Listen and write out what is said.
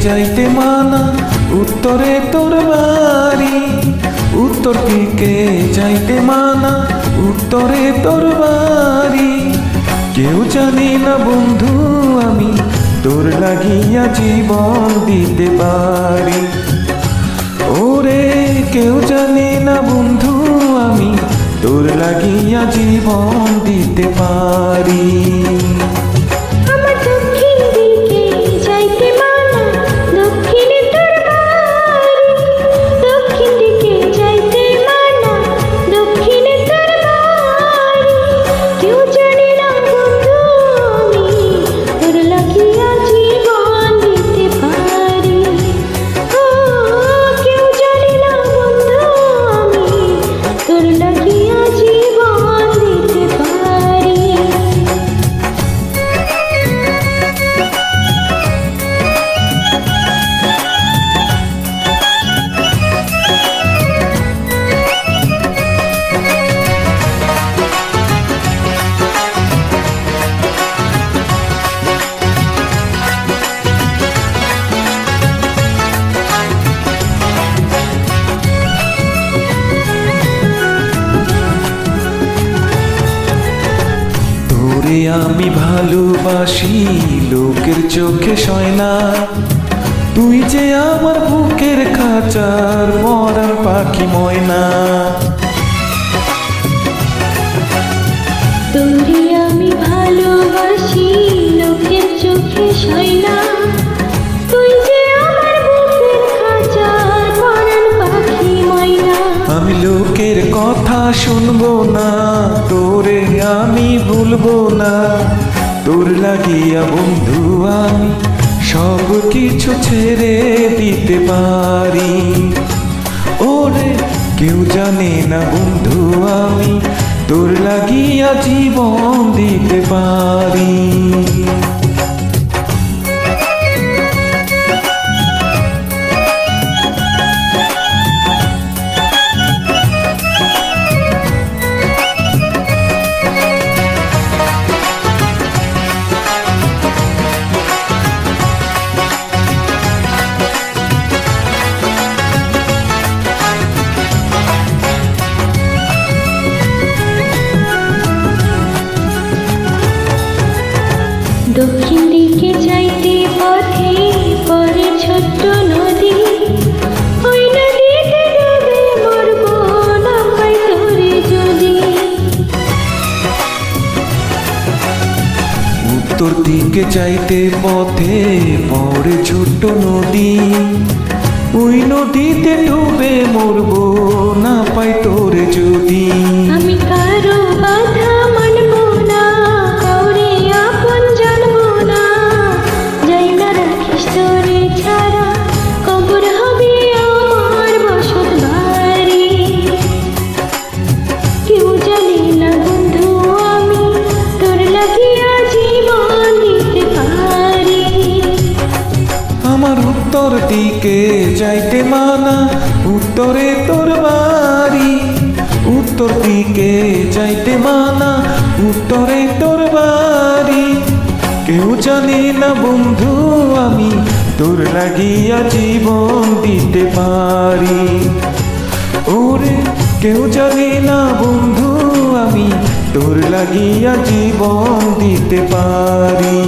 যাইতে মানা, উত্তরে তোর বাড়ি। উত্তর দিকে যাইতে মানা, উত্তরে তোর বাড়ি। কেউ জানি না বন্ধু আমি, তোর লাগিয়া জীবন দিতে পারি। ওরে, কেউ জানে না বন্ধু আমি, তোর লাগিয়া জীবন দিতে পারি। তোরে আমি ভালোবাসি লোকের চোখে সয়না। তুই যে আমার বুকের খাঁচার মরার পাখি ময়না। শুনব না, তোরে আমি ভুলবো না। তোর লাগিয়া বন্ধু আমি সব কিছু ছেড়ে দিতে পারি। ওরে, কেউ জানে না বন্ধু আমি, তোর লাগিয়া জীবন দিতে পারি। দক্ষিণ পরে ছোট্ট নদী। উত্তর দিকে যাইতে পথে পড়ে ছোট্ট নদী। ওই নদীতে ডুবে মরবো না পাই তোরে যদি। দিকে যাইতে মানা, উত্তরে তোর বাড়ি। উত্তর দিকে যাইতে মানা, উত্তরে তোর বাড়ি। কেউ জানে না বন্ধু আমি, তোর লাগিয়া জীবন দিতে পারি। ওরে, কেউ জানে না বন্ধু আমি, তোর লাগিয়া জীবন দিতে পারি।